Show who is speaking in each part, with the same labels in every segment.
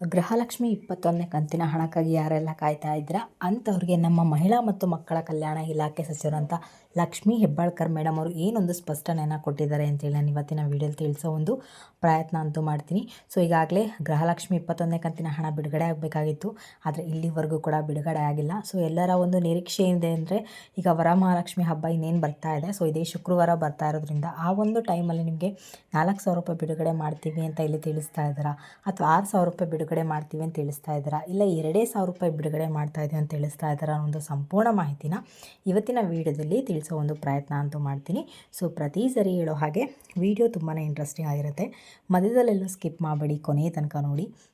Speaker 1: ಗೃಹಲಕ್ಷ್ಮಿ ಇಪ್ಪತ್ತೊಂದನೇ ಕಂತಿನ ಹಣಕ್ಕಾಗಿ ಯಾರೆಲ್ಲ ಕಾಯ್ತಾ ಇದ್ದೀರಾ? ಅಂಥವ್ರಿಗೆ ನಮ್ಮ ಮಹಿಳಾ ಮತ್ತು ಮಕ್ಕಳ ಕಲ್ಯಾಣ ಇಲಾಖೆ ಸಚಿವರಂತ ಲಕ್ಷ್ಮೀ ಹೆಬ್ಬಾಳ್ಕರ್ ಮೇಡಮ್ ಅವರು ಏನೊಂದು ಸ್ಪಷ್ಟನೆಯನ್ನು ಕೊಟ್ಟಿದ್ದಾರೆ ಅಂತೇಳಿ ನಾನು ಇವತ್ತಿನ ವಿಡಿಯೋಲಿ ತಿಳಿಸೋ ಒಂದು ಪ್ರಯತ್ನ ಅಂತೂ ಮಾಡ್ತೀನಿ. ಸೊ ಈಗಾಗಲೇ ಗೃಹಲಕ್ಷ್ಮಿ ಇಪ್ಪತ್ತೊಂದನೇ ಕಂತಿನ ಹಣ ಬಿಡುಗಡೆ ಆಗಬೇಕಾಗಿತ್ತು. ಆದರೆ ಇಲ್ಲಿವರೆಗೂ ಕೂಡ ಬಿಡುಗಡೆ ಆಗಿಲ್ಲ. ಸೊ ಎಲ್ಲರ ಒಂದು ನಿರೀಕ್ಷೆ ಇದೆ ಅಂದರೆ ಈಗ ವರಮಹಾಲಕ್ಷ್ಮಿ ಹಬ್ಬ ಇನ್ನೇನು ಬರ್ತಾ ಇದೆ. ಸೊ ಇದೇ ಶುಕ್ರವಾರ ಬರ್ತಾ ಇರೋದ್ರಿಂದ ಆ ಒಂದು ಟೈಮಲ್ಲಿ ನಿಮಗೆ ನಾಲ್ಕು ಸಾವಿರ ರೂಪಾಯಿ ಬಿಡುಗಡೆ ಮಾಡ್ತೀವಿ ಅಂತ ಇಲ್ಲಿ ತಿಳಿಸ್ತಾ ಇದ್ದಾರಾ? ಅಥವಾ ಆರು ಸಾವಿರ ರೂಪಾಯಿ ಬಿಡುಗಡೆ ಮಾಡ್ತೀವಿ ಅಂತ ತಿಳಿಸ್ತಾ ಇದ್ದೀರಾ? ಇಲ್ಲ, ಎರಡೇ ಸಾವಿರ ರೂಪಾಯಿ ಬಿಡುಗಡೆ ಮಾಡ್ತಾ ಇದ್ದೀವಿ ಅಂತ ತಿಳಿಸ್ತಾ ಇದ್ದಾರಾ ಒಂದು ಸಂಪೂರ್ಣ ಮಾಹಿತಿನ ಇವತ್ತಿನ ವಿಡಿಯೋದಲ್ಲಿ ತಿಳಿಸೋ ಒಂದು ಪ್ರಯತ್ನ ಅಂತೂ ಮಾಡ್ತೀನಿ. ಸೊ, ಪ್ರತಿ ಸರಿ ಹೇಳೋ ಹಾಗೆ, ವಿಡಿಯೋ ತುಂಬಾ ಇಂಟ್ರೆಸ್ಟಿಂಗ್ ಆಗಿರುತ್ತೆ. ಮಧ್ಯದಲ್ಲೆಲ್ಲೂ ಸ್ಕಿಪ್ ಮಾಡಬೇಡಿ, ಕೊನೆಯ ತನಕ ನೋಡಿ.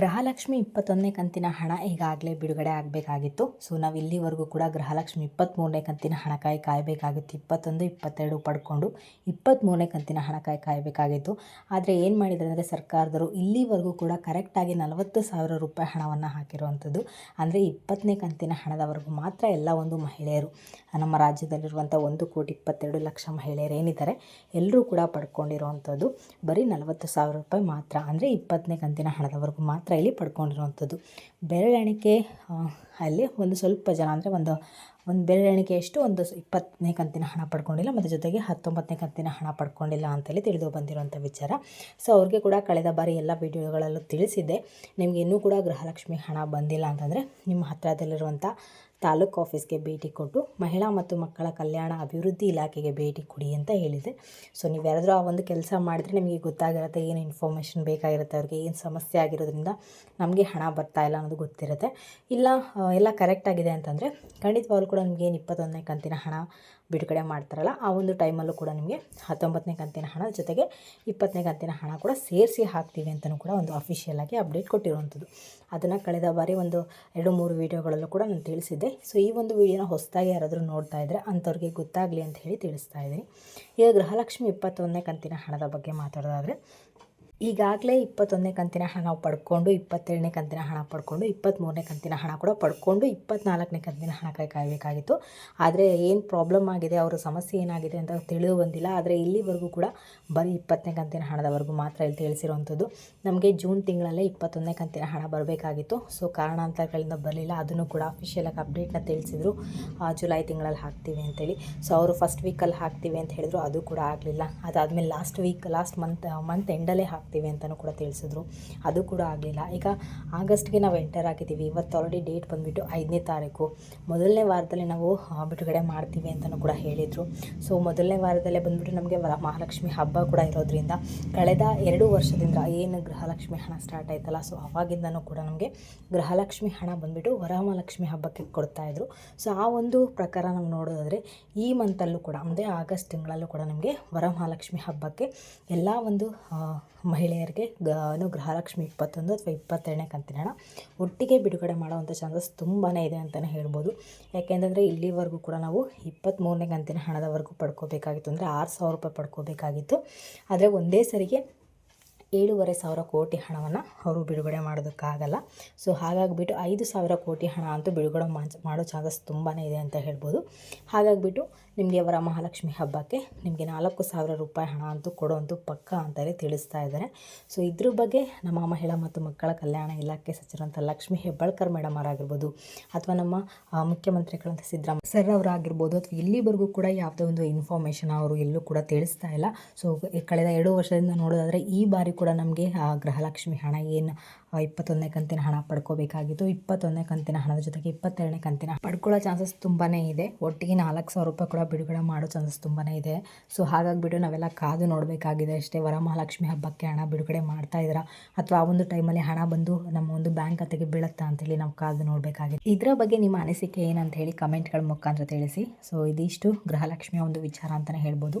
Speaker 1: ಗೃಹಲಕ್ಷ್ಮಿ ಇಪ್ಪತ್ತೊಂದನೇ ಕಂತಿನ ಹಣ ಈಗಾಗಲೇ ಬಿಡುಗಡೆ ಆಗಬೇಕಾಗಿತ್ತು. ಸೊ ನಾವು ಇಲ್ಲಿವರೆಗೂ ಕೂಡ ಗೃಹಲಕ್ಷ್ಮಿ ಇಪ್ಪತ್ತ್ಮೂರನೇ ಕಂತಿನ ಹಣಕಾಯಿ ಕಾಯಬೇಕಾಗಿತ್ತು. ಇಪ್ಪತ್ತೊಂದು, ಇಪ್ಪತ್ತೆರಡು ಪಡ್ಕೊಂಡು ಇಪ್ಪತ್ತ್ಮೂರನೇ ಕಂತಿನ ಹಣಕಾಯಿ ಕಾಯಬೇಕಾಗಿತ್ತು. ಆದರೆ ಏನು ಮಾಡಿದರೆ ಅಂದರೆ ಸರ್ಕಾರದವರು ಇಲ್ಲಿವರೆಗೂ ಕೂಡ ಕರೆಕ್ಟಾಗಿ ನಲವತ್ತು ಸಾವಿರ ರೂಪಾಯಿ ಹಣವನ್ನು ಹಾಕಿರುವಂಥದ್ದು. ಅಂದರೆ ಇಪ್ಪತ್ತನೇ ಕಂತಿನ ಹಣದವರೆಗೂ ಮಾತ್ರ ಎಲ್ಲ ಒಂದು ಮಹಿಳೆಯರು, ನಮ್ಮ ರಾಜ್ಯದಲ್ಲಿರುವಂಥ ಒಂದು ಕೋಟಿ ಇಪ್ಪತ್ತೆರಡು ಲಕ್ಷ ಮಹಿಳೆಯರು ಏನಿದ್ದಾರೆ, ಎಲ್ಲರೂ ಕೂಡ ಪಡ್ಕೊಂಡಿರುವಂಥದ್ದು. ಬರೀ ನಲವತ್ತು ಸಾವಿರ ರೂಪಾಯಿ ಮಾತ್ರ. ಅಂದರೆ ಇಪ್ಪತ್ತನೇ ಕಂತಿನ ಹಣದವರೆಗೂ ಮಾತ್ರ ಇಲ್ಲಿ ಪಡ್ಕೊಂಡಿರುವಂಥದ್ದು. ಬೆರಳೆಣಿಕೆ ಅಲ್ಲಿ ಒಂದು ಸ್ವಲ್ಪ ಜನ ಅಂದರೆ ಒಂದು ಒಂದು ಬೆರಳೆಣಿಕೆ ಎಷ್ಟು? ಒಂದು ಇಪ್ಪತ್ತನೇ ಕಂತಿನ ಹಣ ಪಡ್ಕೊಂಡಿಲ್ಲ, ಮತ್ತು ಜೊತೆಗೆ ಹತ್ತೊಂಬತ್ತನೇ ಕಂತಿನ ಹಣ ಪಡ್ಕೊಂಡಿಲ್ಲ ಅಂತೇಳಿ ತಿಳಿದು ಬಂದಿರುವಂಥ ವಿಚಾರ. ಸೊ, ಅವ್ರಿಗೆ ಕೂಡ ಕಳೆದ ಬಾರಿ ಎಲ್ಲ ವಿಡಿಯೋಗಳಲ್ಲೂ ತಿಳಿಸಿದ್ದೆ. ನಿಮಗೆ ಇನ್ನೂ ಕೂಡ ಗೃಹಲಕ್ಷ್ಮಿ ಹಣ ಬಂದಿಲ್ಲ ಅಂತಂದರೆ ನಿಮ್ಮ ಹತ್ತಿರದಲ್ಲಿರುವಂಥ ತಾಲೂಕು ಆಫೀಸ್ಗೆ ಭೇಟಿ ಕೊಟ್ಟು ಮಹಿಳಾ ಮತ್ತು ಮಕ್ಕಳ ಕಲ್ಯಾಣ ಅಭಿವೃದ್ಧಿ ಇಲಾಖೆಗೆ ಭೇಟಿ ಕೊಡಿ ಅಂತ ಹೇಳಿದೆ. ಸೊ, ನೀವು ಯಾರಾದರೂ ಆ ಒಂದು ಕೆಲಸ ಮಾಡಿದ್ರೆ ನಿಮಗೆ ಗೊತ್ತಾಗಿರುತ್ತೆ ಏನು ಇನ್ಫಾರ್ಮೇಷನ್ ಬೇಕಾಗಿರುತ್ತೆ, ಅವ್ರಿಗೆ ಏನು ಸಮಸ್ಯೆ ಆಗಿರೋದ್ರಿಂದ ನಮಗೆ ಹಣ ಬರ್ತಾ ಇಲ್ಲ ಅನ್ನೋದು ಗೊತ್ತಿರುತ್ತೆ. ಇಲ್ಲ ಎಲ್ಲ ಕರೆಕ್ಟಾಗಿದೆ ಅಂತಂದರೆ ಖಂಡಿತವಾಗ್ಲೂ ಕೂಡ ನಿಮಗೇನು ಇಪ್ಪತ್ತೊಂದನೇ ಕಂತಿನ ಹಣ ಬಿಡುಗಡೆ ಮಾಡ್ತಾರಲ್ಲ, ಆ ಒಂದು ಟೈಮಲ್ಲೂ ಕೂಡ ನಿಮಗೆ ಹತ್ತೊಂಬತ್ತನೇ ಕಂತಿನ ಹಣ ಜೊತೆಗೆ ಇಪ್ಪತ್ತನೇ ಕಂತಿನ ಹಣ ಕೂಡ ಸೇರಿಸಿ ಹಾಕ್ತೀವಿ ಅಂತಲೂ ಕೂಡ ಒಂದು ಅಫಿಷಿಯಲಾಗಿ ಅಪ್ಡೇಟ್ ಕೊಟ್ಟಿರುವಂಥದ್ದು. ಅದನ್ನು ಕಳೆದ ಬಾರಿ ಒಂದು ಎರಡು ಮೂರು ವೀಡಿಯೋಗಳಲ್ಲೂ ಕೂಡ ನಾನು ತಿಳಿಸಿದ್ದೆ. ಸೊ ಈ ಒಂದು ವೀಡಿಯೋನ ಹೊಸದಾಗಿ ಯಾರಾದರೂ ನೋಡ್ತಾ ಇದ್ದರೆ ಅಂಥವ್ರಿಗೆ ಗೊತ್ತಾಗಲಿ ಅಂತ ಹೇಳಿ ತಿಳಿಸ್ತಾ ಇದ್ದೀನಿ. ಈಗ ಗೃಹಲಕ್ಷ್ಮಿ ಇಪ್ಪತ್ತೊಂದನೇ ಕಂತಿನ ಹಣದ ಬಗ್ಗೆ ಮಾತಾಡೋದಾದರೆ ಈಗಾಗಲೇ ಇಪ್ಪತ್ತೊಂದನೇ ಕಂತಿನ ಹಣ ನಾವು ಪಡ್ಕೊಂಡು ಇಪ್ಪತ್ತೆರಡನೇ ಕಂತಿನ ಹಣ ಪಡ್ಕೊಂಡು ಇಪ್ಪತ್ತ್ಮೂರನೇ ಕಂತಿನ ಹಣ ಕೂಡ ಪಡ್ಕೊಂಡು ಇಪ್ಪತ್ತ್ನಾಲ್ಕನೇ ಕಂತಿನ ಹಣ ಕೈ ಕಾಯಬೇಕಾಗಿತ್ತು. ಆದರೆ ಏನು ಪ್ರಾಬ್ಲಮ್ ಆಗಿದೆ, ಅವರ ಸಮಸ್ಯೆ ಏನಾಗಿದೆ ಅಂತ ತಿಳಿದು ಬಂದಿಲ್ಲ. ಆದರೆ ಇಲ್ಲಿವರೆಗೂ ಕೂಡ ಬರೀ ಇಪ್ಪತ್ತನೇ ಕಂತಿನ ಹಣದವರೆಗೂ ಮಾತ್ರ ಇಲ್ಲಿ ತಿಳಿಸಿರುವಂಥದ್ದು. ನಮಗೆ ಜೂನ್ ತಿಂಗಳಲ್ಲೇ ಇಪ್ಪತ್ತೊಂದನೇ ಕಂತಿನ ಹಣ ಬರಬೇಕಾಗಿತ್ತು. ಸೊ ಕಾರಣಾಂತರಗಳಿಂದ ಬರಲಿಲ್ಲ. ಅದನ್ನು ಕೂಡ ಅಫಿಷಿಯಲಾಗಿ ಅಪ್ಡೇಟ್ನ ತಿಳಿಸಿದ್ರು. ಜುಲೈ ತಿಂಗಳಲ್ಲಿ ಹಾಕ್ತೀವಿ ಅಂತೇಳಿ. ಸೊ ಅವರು ಫಸ್ಟ್ ವೀಕಲ್ಲಿ ಹಾಕ್ತೀವಿ ಅಂತ ಹೇಳಿದ್ರು. ಅದು ಕೂಡ ಆಗಲಿಲ್ಲ. ಅದಾದಮೇಲೆ last week last month month ಎಂಡಲ್ಲೇ ಹಾಕ್ತೀವಿ ಹಾಕ್ತೀವಿ ಅಂತಲೂ ಕೂಡ ತಿಳಿಸಿದ್ರು. ಅದು ಕೂಡ ಆಗಲಿಲ್ಲ. ಈಗ ಆಗಸ್ಟ್ಗೆ ನಾವು ಎಂಟರ್ ಆಗಿದ್ದೀವಿ. ಇವತ್ತು ಆಲ್ರೆಡಿ ಡೇಟ್ ಬಂದುಬಿಟ್ಟು ಐದನೇ ತಾರೀಕು. ಮೊದಲನೇ ವಾರದಲ್ಲಿ ನಾವು ಬಿಡುಗಡೆ ಮಾಡ್ತೀವಿ ಅಂತಲೂ ಕೂಡ ಹೇಳಿದರು. ಸೊ ಮೊದಲನೇ ವಾರದಲ್ಲೇ ಬಂದುಬಿಟ್ಟು ನಮಗೆ ಮಹಾಲಕ್ಷ್ಮಿ ಹಬ್ಬ ಕೂಡ ಇರೋದ್ರಿಂದ ಕಳೆದ ಎರಡು ವರ್ಷದಿಂದ ಏನು ಗೃಹಲಕ್ಷ್ಮಿ ಹಣ ಸ್ಟಾರ್ಟ್ ಆಯ್ತಲ್ಲ ಸೊ ಅವಾಗಿಂದನೂ ಕೂಡ ನಮಗೆ ಗೃಹಲಕ್ಷ್ಮಿ ಹಣ ಬಂದುಬಿಟ್ಟು ವರಮಹಾಲಕ್ಷ್ಮಿ ಹಬ್ಬಕ್ಕೆ ಕೊಡ್ತಾಯಿದ್ರು ಸೊ ಆ ಒಂದು ಪ್ರಕಾರ ನಾವು ನೋಡೋದಾದರೆ ಈ ಮಂತಲ್ಲೂ ಕೂಡ, ಅಂದರೆ ಆಗಸ್ಟ್ ತಿಂಗಳಲ್ಲೂ ಕೂಡ ನಮಗೆ ವರಮಹಾಲಕ್ಷ್ಮಿ ಹಬ್ಬಕ್ಕೆ ಎಲ್ಲ ಒಂದು ಮಹಿಳೆಯರಿಗೆ ಗ ಗೃಹಲಕ್ಷ್ಮಿ ಇಪ್ಪತ್ತೊಂದು ಅಥವಾ ಇಪ್ಪತ್ತೆರಡನೇ ಕಂತಿನ ಹಣ. ಒಟ್ಟಿಗೆ ಬಿಡುಗಡೆ ಮಾಡುವಂಥ ಚಾನ್ಸಸ್ ತುಂಬಾ ಇದೆ ಅಂತಲೇ ಹೇಳ್ಬೋದು. ಯಾಕೆಂತಂದರೆ ಇಲ್ಲಿವರೆಗೂ ಕೂಡ ನಾವು ಇಪ್ಪತ್ತ್ಮೂರನೇ ಕಂತಿನ ಹಣದವರೆಗೂ ಪಡ್ಕೋಬೇಕಾಗಿತ್ತು ಅಂದರೆ ಆರು ಸಾವಿರ ರೂಪಾಯಿ ಪಡ್ಕೋಬೇಕಾಗಿತ್ತು. ಆದರೆ ಒಂದೇ ಸರಿಗೆ ಏಳೂವರೆ ಸಾವಿರ ಕೋಟಿ ಹಣವನ್ನು ಅವರು ಬಿಡುಗಡೆ ಮಾಡೋದಕ್ಕಾಗಲ್ಲ. ಸೊ, ಹಾಗಾಗಿಬಿಟ್ಟು ಐದು ಸಾವಿರ ಕೋಟಿ ಹಣ ಅಂತೂ ಬಿಡುಗಡೆ ಮಾಡೋ ಚಾನ್ಸಸ್ ತುಂಬಾ ಇದೆ ಅಂತ ಹೇಳ್ಬೋದು. ಹಾಗಾಗಿಬಿಟ್ಟು ನಿಮಗೆ ಅವರ ಮಹಾಲಕ್ಷ್ಮಿ ಹಬ್ಬಕ್ಕೆ ನಿಮಗೆ ನಾಲ್ಕು ಸಾವಿರ ರೂಪಾಯಿ ಹಣ ಅಂತೂ ಕೊಡೋಂತೂ ಪಕ್ಕ ಅಂತಲೇ ತಿಳಿಸ್ತಾ ಇದ್ದಾರೆ. ಸೊ, ಇದ್ರ ಬಗ್ಗೆ ನಮ್ಮ ಮಹಿಳಾ ಮತ್ತು ಮಕ್ಕಳ ಕಲ್ಯಾಣ ಇಲಾಖೆ ಸಚಿವರಂಥ ಲಕ್ಷ್ಮಿ ಹೆಬ್ಬಾಳ್ಕರ್ ಮೇಡಮ್ ಅವರಾಗಿರ್ಬೋದು ಅಥವಾ ನಮ್ಮ ಮುಖ್ಯಮಂತ್ರಿಗಳಂಥ ಸಿದ್ದರಾಮಯ್ಯ ಸರ್ ಅವರಾಗಿರ್ಬೋದು ಅಥವಾ ಇಲ್ಲಿವರೆಗೂ ಕೂಡ ಯಾವುದೇ ಒಂದು ಇನ್ಫಾರ್ಮೇಷನ್ ಅವರು ಎಲ್ಲೂ ಕೂಡ ತಿಳಿಸ್ತಾ ಇಲ್ಲ. ಸೊ, ಕಳೆದ ಎರಡು ವರ್ಷದಿಂದ ನೋಡೋದಾದರೆ ಈ ಬಾರಿ ಕೂಡ ನಮಗೆ, ಆ ಗೃಹಲಕ್ಷ್ಮಿ ಹಣ ಏನು ಇಪ್ಪತ್ತೊಂದನೇ ಕಂತಿನ ಹಣ ಪಡ್ಕೋಬೇಕಾಗಿತ್ತು. ಇಪ್ಪತ್ತೊಂದನೇ ಕಂತಿನ ಹಣದ ಜೊತೆಗೆ ಇಪ್ಪತ್ತೆರಡನೇ ಕಂತಿನ ಪಡ್ಕೊಳ್ಳೋ ಚಾನ್ಸಸ್ ತುಂಬಾ ಇದೆ. ಒಟ್ಟಿಗೆ ನಾಲ್ಕು ಸಾವಿರ ರೂಪಾಯಿ ಕೂಡ ಬಿಡುಗಡೆ ಮಾಡೋ ಚಾನ್ಸಸ್ ತುಂಬಾ ಇದೆ. ಸೊ, ಹಾಗಾಗಿಬಿಟ್ಟು ನಾವೆಲ್ಲ ಕಾದು ನೋಡಬೇಕಾಗಿದೆ ಅಷ್ಟೇ. ವರಮಹಾಲಕ್ಷ್ಮಿ ಹಬ್ಬಕ್ಕೆ ಹಣ ಬಿಡುಗಡೆ ಮಾಡ್ತಾ ಇದ್ದೀರಾ? ಅಥವಾ ಆ ಒಂದು ಟೈಮಲ್ಲಿ ಹಣ ಬಂದು ನಮ್ಮ ಒಂದು ಬ್ಯಾಂಕ್ ಖಾತೆಗೆ ಬೀಳುತ್ತಾ ಅಂತೇಳಿ ನಾವು ಕಾದು ನೋಡಬೇಕಾಗಿದೆ. ಇದರ ಬಗ್ಗೆ ನಿಮ್ಮ ಅನಿಸಿಕೆ ಏನಂತ ಹೇಳಿ ಕಮೆಂಟ್ಗಳ ಮುಖಾಂತರ ತಿಳಿಸಿ. ಸೊ, ಇದಿಷ್ಟು ಗೃಹಲಕ್ಷ್ಮಿಯ ಒಂದು ವಿಚಾರ ಅಂತಲೇ ಹೇಳ್ಬೋದು.